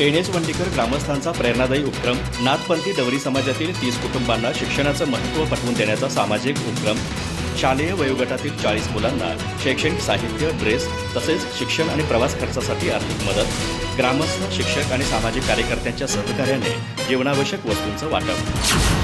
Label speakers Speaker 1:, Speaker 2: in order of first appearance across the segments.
Speaker 1: N H ग्रामस्थांचा प्रेरणादायी उपक्रम नाथपंथी दवरी समाजातील तीस कुटुंबांना शिक्षणाचं महत्त्व पटवून देण्याचा सामाजिक उपक्रम शालेय वयोगटातील चाळीस मुलांना शैक्षणिक साहित्य ड्रेस तसेच शिक्षण आणि प्रवास खर्चासाठी आर्थिक मदत ग्रामस्थ शिक्षक आणि सामाजिक कार्यकर्त्यांच्या सहकार्याने जीवनावश्यक वस्तूंचं वाटप.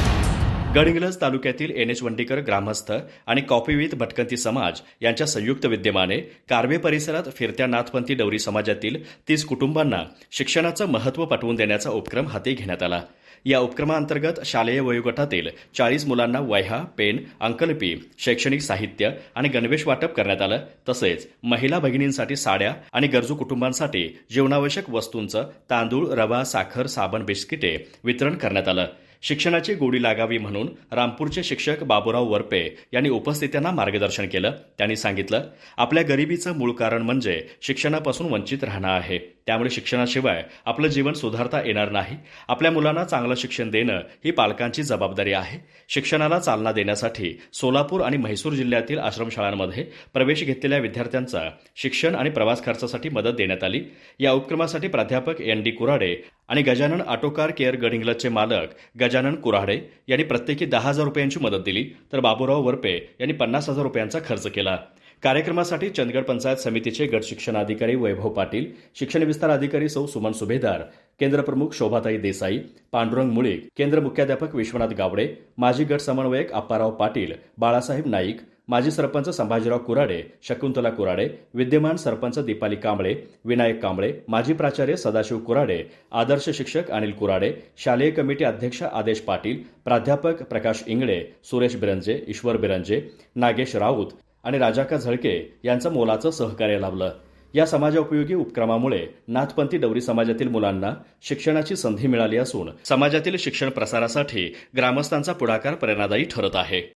Speaker 1: गडहिंग्लज तालुक्यातील एन एच वंडीकर ग्रामस्थ आणि कॉपीविथ भटकंती समाज यांच्या संयुक्त विद्यमाने कारवे परिसरात फिरत्या नाथपंथी डवरी समाजातील तीस कुटुंबांना शिक्षणाचं महत्त्व पटवून देण्याचा उपक्रम हाती घेण्यात आला. या उपक्रमाअंतर्गत शालेय वयोगटातील चाळीस मुलांना वह्या पेन अंकलपी शैक्षणिक साहित्य आणि गणवेश वाटप करण्यात आलं. तसेच महिला भगिनींसाठी साड्या आणि गरजू कुटुंबांसाठी जीवनावश्यक वस्तूंचं तांदूळ रवा साखर साबण बिस्किटे वितरण करण्यात आलं. शिक्षणाची गोडी लागावी म्हणून रामपूरचे शिक्षक बाबूराव वरपे यांनी उपस्थितांना मार्गदर्शन केलं. त्यांनी सांगितलं आपल्या गरिबीचं मूळ कारण म्हणजे शिक्षणापासून वंचित राहणं आहे. त्यामुळे शिक्षणाशिवाय आपलं जीवन सुधारता येणार नाही. आपल्या मुलांना चांगलं शिक्षण देणं ही पालकांची जबाबदारी आहे. शिक्षणाला चालना देण्यासाठी सोलापूर आणि म्हैसूर जिल्ह्यातील आश्रमशाळांमध्ये प्रवेश घेतलेल्या विद्यार्थ्यांचा शिक्षण आणि प्रवास खर्चासाठी मदत देण्यात आली. या उपक्रमासाठी प्राध्यापक एन डी कुराडे आणि गजानन आटोकार केअर गडिंग्लजचे मालक गजानन कुऱ्हाडे यांनी प्रत्येकी दहा हजार रुपयांची मदत दिली. तर बाबूराव वरपे यांनी पन्नास हजार रुपयांचा खर्च केला. कार्यक्रमासाठी चंदगड पंचायत समितीचे गट शिक्षणाधिकारी वैभव पाटील शिक्षण विस्तार अधिकारी सौ सुमन सुभेदार केंद्रप्रमुख शोभाताई देसाई पांडुरंग मुळीक केंद्र मुख्याध्यापक विश्वनाथ गावडे माजी गट समन्वयक अप्पाराव पाटील बाळासाहेब नाईक माजी सरपंच संभाजीराव कुराडे शकुंतला कुराडे विद्यमान सरपंच दीपाली कांबळे विनायक कांबळे माजी प्राचार्य सदाशिव कुराडे आदर्श शिक्षक अनिल कुराडे शालेय कमिटी अध्यक्ष आदेश पाटील प्राध्यापक प्रकाश इंगळे सुरेश बिरंजे ईश्वर बिरंजे नागेश राऊत आणि राजाका झळके यांचं मोलाचं सहकार्य लाभलं. या समाजोपयोगी उपक्रमामुळे नाथपंथी डवरी समाजातील मुलांना शिक्षणाची संधी मिळाली असून समाजातील शिक्षण प्रसारासाठी ग्रामस्थांचा पुढाकार प्रेरणादायी ठरत आहे.